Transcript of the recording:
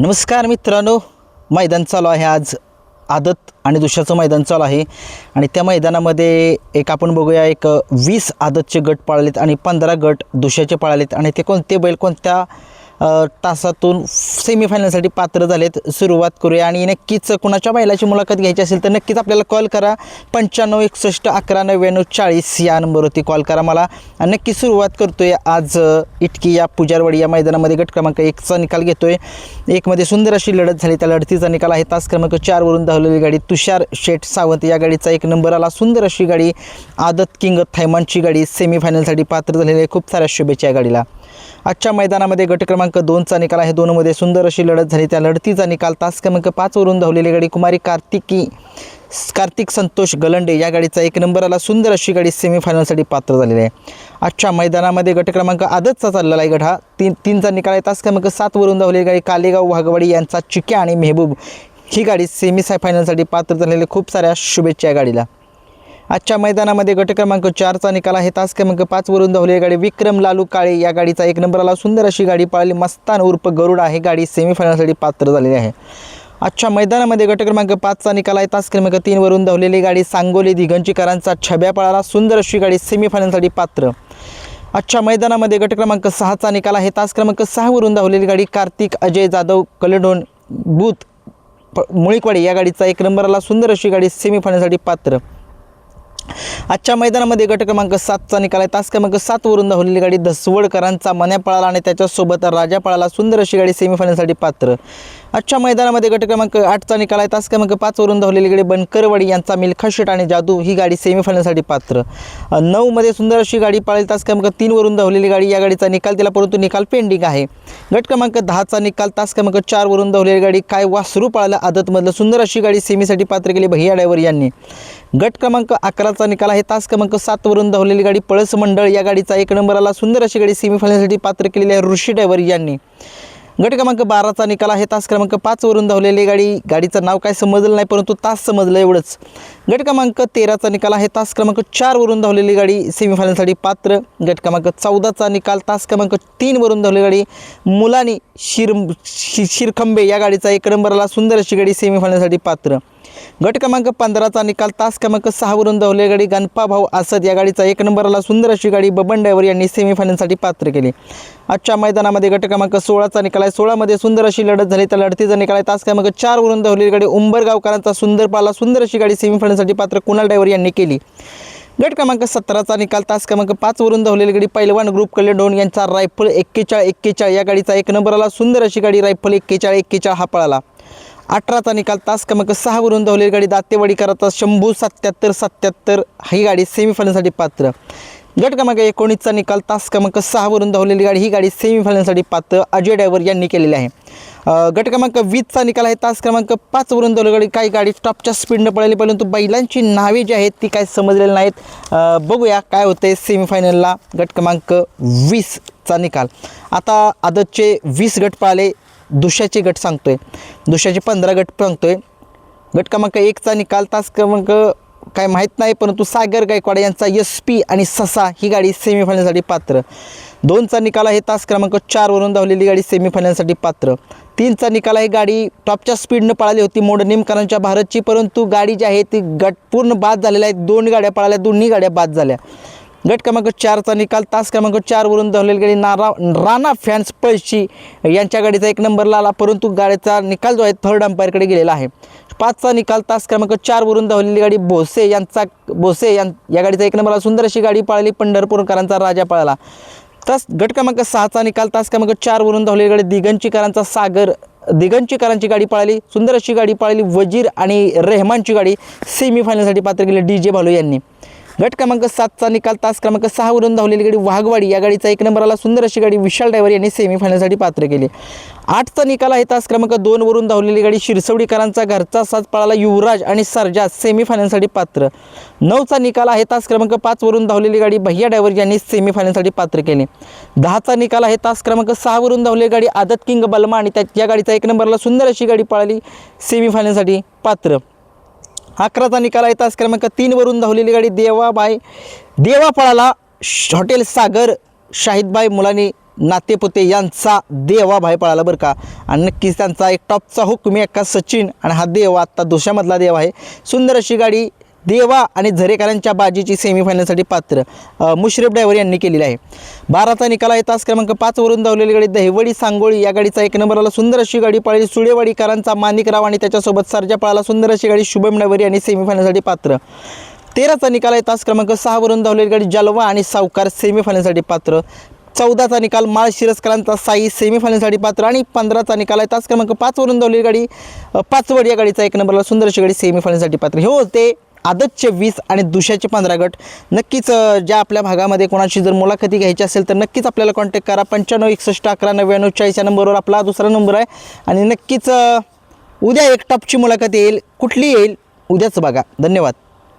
नमस्कार मित्रांनो मैदान चालू आहे आज. आदत आणि दुसऱ्याचं मैदान चालू आहे. आणि त्या मैदानामध्ये एक आपण बघूया एक वीस आदतचे गट पाळलेत आणि पंधरा गट दुसऱ्याचे पाळलेत. आणि ते कोणते बैल कोणत्या तासातून सेमीफायनलसाठी पात्र झालेत. सुरुवात करूया आणि नक्कीच कुणाच्या बैलाची मुलाखत घ्यायची असेल तर नक्कीच आपल्याला कॉल करा. पंच्याण्णव एकसष्ट अकरा नव्याण्णव चाळीस या नंबरवरती कॉल करा मला. आणि नक्की सुरुवात करतोय आज इटकी या पुजारवाडी या मैदानामध्ये गट क्रमांक एकचा निकाल घेतोय. एकमध्ये सुंदर अशी लढत झाली. त्या लढतीचा निकाल आहे. तास क्रमांक चारवरून धावलेली गाडी तुषार शेठ सावंत या गाडीचा एक नंबर आला. सुंदर अशी गाडी आदत किंग थैमानची गाडी सेमीफायनलसाठी पात्र झालेली आहे. खूप साऱ्या शुभेच्छा या गाडीला. आजच्या मैदानामध्ये गट क्रमांक दोनचा निकाल आहे. दोनमध्ये सुंदर अशी लढत झाली. त्या लढतीचा निकाल तास क्रमांक पाचवरून धावलेली गाडी कुमारी कार्तिकी कार्तिक संतोष गलंडे या गाडीचा एक नंबर आला. सुंदर अशी गाडी सेमीफायनलसाठी पात्र झालेली आहे. आजच्या मैदानामध्ये गट क्रमांक आदतचा चाललेला आहे गट हा. तीन तीनचा निकाल आहे. तास क्रमांक सातवरून धावलेली गाडी कालेगाव वाघवाडी यांचा चिक्या आणि मेहबूब ही गाडी सेमी फायनलसाठी पात्र झालेली. खूप साऱ्या शुभेच्छा या गाडीला. आजच्या मैदानामध्ये गट क्रमांक चारचा निकाल आहे. तास क्रमांक पाचवरून धावलेली गाडी विक्रम लालू काळे या गाडीचा एक नंबराला सुंदर अशी गाडी पळाली. मस्तान उर्फ गरुड आहे. गाडी सेमीफायनलसाठी पात्र झालेली आहे. आजच्या मैदानामध्ये गट क्रमांक पाचचा निकाल आहे. तास क्रमांक तीनवरून धावलेली गाडी सांगोली दिगंजीकरांचा छब्या पळाला. सुंदर अशी गाडी सेमीफायनलसाठी पात्र. आजच्या मैदानामध्ये गट क्रमांक सहाचा निकाल आहे. तास क्रमांक सहावरून धावलेली गाडी कार्तिक अजय जाधव कलडोन बूथ मुळीकवाडी या गाडीचा एक नंबरला सुंदर अशी गाडी सेमीफायनलसाठी पात्र. आजच्या मैदानामध्ये गट क्रमांक सातचा निकाल आहे. तास क्रमांक सातवरून धावलेली गाडी धसवडकरांचा मन्या पळाला आणि त्याच्यासोबत राजा पळाला सुंदर अशी गाडी सेमीफायनलसाठी पात्र. आजच्या मैदानामध्ये गट क्रमांक आठचा निकाल आहे. तास क्रमांक पाचवरून धावलेली गाडी बनकरवाडी यांचा मिल्खा शेट आणि जादू ही गाडी सेमीफायनलसाठी पात्र. नऊमध्ये सुंदर अशी गाडी पाळेल. तास क्रमांक तीनवरून धावलेली गाडी या गाडीचा निकाल दिला परंतु निकाल पेंडिंग आहे. गट क्रमांक दहाचा निकाल तास क्रमांक चारवरून धावलेली गाडी काय वासरू पाळायला आदतमधलं सुंदर अशी गाडी सेमीसाठी पात्र केली भैया ड्रायव्हर यांनी. गट क्रमांक अकराचा निकाल आहे. तास क्रमांक सातवरून धावलेली गाडी पळस मंडळ या गाडीचा एक नंबर आला. सुंदर अशी गाडी सेमीफायनलसाठी पात्र केलेली आहे ऋषी ड्रायव्हर यांनी. गट क्रमांक बाराचा निकाल आहे. तास क्रमांक पाचवरून धावलेली गाडी. गाडीचं नाव काय समजलं नाही परंतु तास समजलं एवढंच. गट क्रमांक तेराचा निकाल आहे. तास क्रमांक चारवरून धावलेली गाडी सेमीफायनलसाठी पात्र. गट क्रमांक चौदाचा निकाल तास क्रमांक तीनवरून धावलेली गाडी मुलानी शिर शि शिरखंबे या गाडीचा एक नंबरला सुंदर अशी गाडी सेमीफायनलसाठी पात्र. गट क्रमांक पंधराचा निकाल तास क्रमांक सहावरून धावलेली गाडी गणपा भाऊ आसद या गाडीचा एक नंबरला सुंदर अशी गाडी बबन डायवर यांनी सेमीफायनलसाठी पात्र केली. आजच्या मैदानामध्ये गट क्रमांक सोळाचा निकाल आहे. सोळामध्ये सुंदर अशी लढत झाली. त्या लढतीचा निकाल आहे. तास क्रमांक चारवरून धावलेली गाडी उंबरगावकरांचा सुंदर पाला. सुंदर अशी गाडी सेमीफायनलसाठी पात्र कुणाल डायवर यांनी केली. गट क्रमांक सतराचा निकाल तास क्रमांक पाचवरून धावलेली गाडी पैलवान ग्रुप कल्याण यांचा रायफल एक्केचाळ एक्केचाळ या गाडीचा एक नंबर आला सुंदर अशी गाडी रायफल एक्केचाळ एक्केचाळ हा पळाला. अठराचा निकाल तास क्रमांक सहावरून धावलेली गाडी दातेवाडी करता शंभू सत्याहत्तर सत्याहत्तर ही गाडी सेमीफायनलसाठी पात्र. गट क्रमांक एकोणीसचा निकाल तास क्रमांक सहावरून धावलेली गाडी ही गाडी सेमीफायनलसाठी पात्र. अजय डायव्हर यांनी केलेली आहे. गट क्रमांक वीसचा निकाल आहे तास क्रमांक पाचवरून धावलेली गाडी काही गाडी टॉपच्या स्पीडनं पळाली परंतु बैलांची नावे जी आहेत ती काय समजलेली नाहीत. बघूया काय होते सेमीफायनलला गट क्रमांक वीसचा निकाल. आता आदतचे वीस गट पळाले दुशाचे गट सांगतोय. दुशाचे पंधरा गट सांगतोय. गट क्रमांक एकचा निकाल तास क्रमांक काय माहीत नाही परंतु सागर गायकवाड यांचा एस पी आणि ससा ही गाडी सेमीफायनलसाठी पात्र. दोनचा निकाल आहे तास क्रमांक चारवरून धावलेली गाडी सेमीफायनलसाठी पात्र. तीनचा निकाल आहे गाडी टॉपच्या स्पीडनं पळाली होती मोड नेमकरांच्या भारतची परंतु गाडी जी आहे ती गट पूर्ण बाद झालेल्या आहेत दोन गाड्या पळाल्या दोन्ही गाड्या बाद झाल्या. गट क्रमांक चारचा निकाल तास क्रमांक चारवरून धावलेली गाडी नारा राणा फॅन्स पळशी यांच्या गाडीचा एक नंबरला आला परंतु गाडीचा निकाल जो आहे थर्ड अंपायरकडे गेलेला आहे. पाचचा निकाल तास क्रमांक चारवरून धावलेली गाडी भोसे यांचा भोसे यां या गाडीचा एक नंबरला सुंदर अशी गाडी पळाली पंढरपूरकरांचा राजा पळाला. तास गट क्रमांक सहाचा निकाल तास क्रमांक चारवरून धावलेली गाडी दिगंचीकरांचा सागर दिगंचीकरांची गाडी पळाली सुंदर अशी गाडी पळाली वजीर आणि रेहमानची गाडी. सेमीफायनलसाठी पात्र केली डी जे भालू यांनी. गट क्रमांक सातचा निकाल तास क्रमांक सहावरून धावलेली गाडी वाघवाडी. या गाडीचा एक नंबरला सुंदर अशी गाडी विशाल ड्रायव्हर यांनी सेमीफायनलसाठी पात्र केली. आठचा निकाल आहे तास क्रमांक दोनवरून धावलेली गाडी शिरसवडीकरांचा घरचा साथ पळाला युवराज आणि सरजा सेमीफायनलसाठी पात्र. नऊचा निकाल आहे तास क्रमांक पाचवरून धावलेली गाडी भैया ड्रायव्हर यांनी सेमीफायनलसाठी पात्र केले. दहाचा निकाल आहे तास क्रमांक सहावरून धावलेली गाडी आदत किंग बलमा आणि त्या या गाडीचा एक नंबरला सुंदर अशी गाडी पळाली सेमीफायनलसाठी पात्र. अकराचा निकाल आहे. तास क्रमांक तीनवरून धावलेली गाडी देवाबाई देवा पळाला श- हॉटेल सागर शाहिदबाई मुलानी नातेपुते यांचा देवा भाई पळाला बरं का. आणि नक्कीच त्यांचा एक टॉपचा हुकमी एका सचिन. आणि हा देवा आत्ता दुसऱ्यामधला देव आहे. सुंदर अशी गाडी देवा आणि झरेकरांच्या बाजीची सेमीफायनलसाठी पात्र अ, मुश्रीफ ड्रायव्हर यांनी केलेली आहे. बाराचा निकाल आहे. तास क्रमांक पाचवरून धावलेली गाडी दहिवडी सांगोळी. या गाडीचा एक नंबर आला सुंदर अशी गाडी पाळली. सुळेवाडीकरांचा माणिकराव आणि त्याच्यासोबत सर्जा पाळाला सुंदर अशी गाडी शुभम ड्रायव्हर यांनी सेमीफायनलसाठी पात्र. तेराचा निकाल आहे. तास क्रमांक सहावरून धावलेली गाडी जलवा आणि सावकार सेमीफायनलसाठी पात्र. चौदाचा निकाल माळ शिरस्करांचा साई सेमीफायनलसाठी पात्र. आणि पंधराचा निकाल आहे. तास क्रमांक पाचवरून धावलेली गाडी पाचवड या गाडीचा एक नंबरला सुंदर अशी गाडी सेमीफायनलसाठी पात्र. हे होते आदतचे वीस आणि दुशाचे पंधरा गट. नक्कीच ज्या आपल्या भागामध्ये कोणाची जर मुलाखती घ्यायची असेल तर नक्कीच आपल्याला कॉन्टॅक्ट करा. पंच्याण्णव एकसष्ट अकरा नव्याण्णव चाळीस या नंबरवर आपला दुसरा नंबर आहे. आणि नक्कीच उद्या एक टॉपची मुलाखत येईल. कुठली येईल? उद्याच बघा. धन्यवाद.